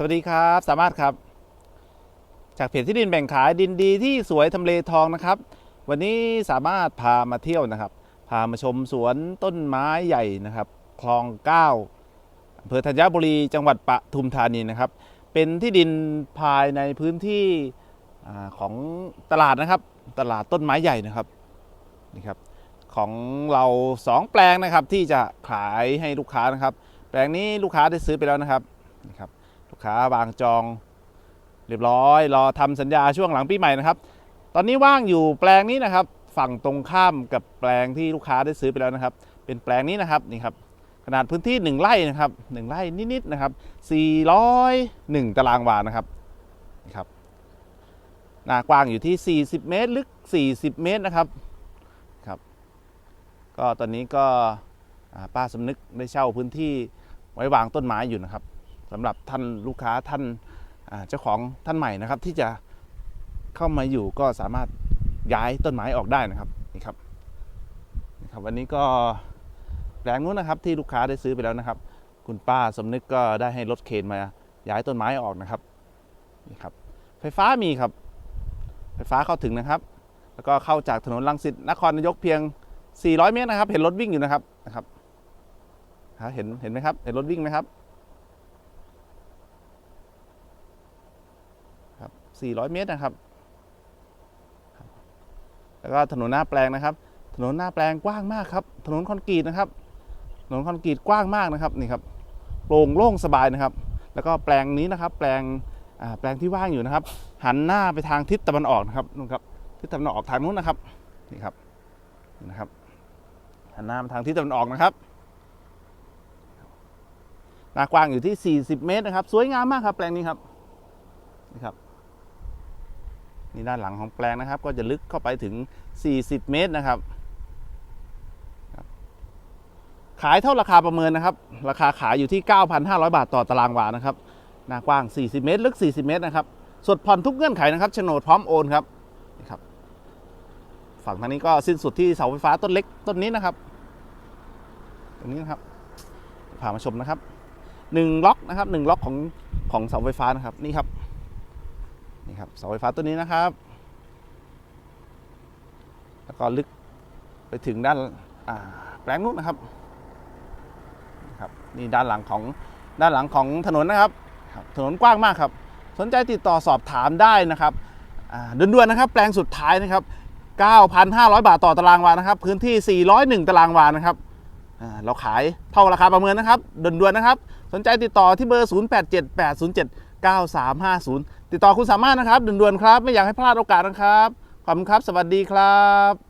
สวัสดีครับ สามารถครับ จากเพจที่ดินแบ่งขายดินดีที่สวยทำเลทองนะครับ วันนี้สามารถพามาเที่ยวนะครับ พามาชมสวนต้นไม้ใหญ่นะครับ คลองเก้าอำเภอธัญบุรีจังหวัดปทุมธานีนะครับ เป็นที่ดินภายในพื้นที่ของตลาดนะครับ ตลาดต้นไม้ใหญ่นะครับนี่ครับของเราสองแปลงนะครับที่จะขายให้ลูกค้านะครับ แปลงนี้ลูกค้าได้ซื้อไปแล้วนะครับ ครับบาวางจอง เรียบร้อย รอทำสัญญาช่วงหลังปีใหม่นะครับ ตอนนี้ว่างอยู่แปลงนี้นะครับ ฝั่งตรงข้ามกับแปลงที่ลูกค้าได้ซื้อไปแล้วนะครับ เป็นแปลงนี้นะครับนี่ครับขนาดพื้นที่ 1ไร่นะครับ1ไร่นิดๆนะครับ401 ตารางวานะครับนี่ครับหน้ากว้างอยู่ที่ 40 เมตร ลึก 40 เมตรนะครับครับก็ตอนนี้ก็ป้าสำนึกได้เช่าพื้นที่ไว้วางต้นไม้อยู่นะครับ สำหรับท่านลูกค้าท่านเจ้าของท่านใหม่นะครับ ที่จะเข้ามาอยู่ก็สามารถย้ายต้นไม้ออกได้นะครับนี่ครับนี่ครับ วันนี้ก็แปลงนู้นนะครับที่ลูกค้าได้ซื้อไปแล้วนะครับ คุณป้าสมนึกก็ได้ให้รถเคนมาย้ายต้นไม้ออกนะครับนี่ครับ ไฟฟ้ามีครับ ไฟฟ้าเข้าถึงนะครับ แล้วก็เข้าจากถนนลังสิตนครนายกเพียง 400 เมตรนะครับ เห็นรถวิ่งอยู่นะครับนะครับเห็นเห็นไหมครับ เห็นรถวิ่งไหมครับครับ 400 เมตรนะครับ แล้วก็ถนนหน้าแปลงนะครับ ถนนหน้าแปลงกว้างมากครับ ถนนคอนกรีตนะครับ ถนนคอนกรีตกว้างมากนะครับนี่ครับโปร่งโล่งสบายนะครับ แล้วก็แปลงนี้นะครับ แปลงแปลงที่ว่างอยู่นะครับ หันหน้าไปทางทิศตะวันออกนะครับนู่นครับทิศตะวันออกทางนู้นนะครับนี่ครับนี่นะครับหันหน้ามาทางทิศตะวันออกนะครับหน้ากว้างอยู่ที่ 40 เมตรนะครับ สวยงามมากครับ แปลงนี้ครับนี่ครับ นี่ด้านหลังของแปลงนะครับ ก็จะลึกเข้าไปถึง 40 เมตรนะครับ ขายเท่าราคาประเมินนะครับ ราคาขายอยู่ที่ 9,500 บาทต่อตารางวานะครับหน้ากว้าง 40 เมตร ลึก 40 เมตรนะครับสดผ่อนทุกเงื่อนไขนะครับโฉนดพร้อมโอนครับนี่ครับ ฝั่งทางนี้ก็สิ้นสุดที่เสาไฟฟ้าต้นเล็กต้นนี้นะครับตรงนี้นะครับพามาชมนะครับหนึ่งล็อกนะครับหนึ่งล็อกของของเสาไฟฟ้านะครับนี่ครับ ครับเสาไฟฟ้าต้นนี้นะครับ แล้วก็ลึกไปถึงด้านแปลงนู้นนะครับครับนี่ด้านหลังของด้านหลังของถนนนะครับ ถนนกว้างมากครับ สนใจติดต่อสอบถามได้นะครับด่วนๆนะครับ แปลงสุดท้ายนะครับ 9,500 บาทต่อตารางวานะครับ พื้นที่ 401 ตารางวานะครับเราขายเท่าราคาประเมินนะครับด่วนๆนะครับ สนใจติดต่อที่เบอร์ 9350 ติดต่อคุณสามารถนะครับด่วนๆครับ ไม่อยากให้พลาดโอกาสนะครับ ขอบคุณครับ สวัสดีครับ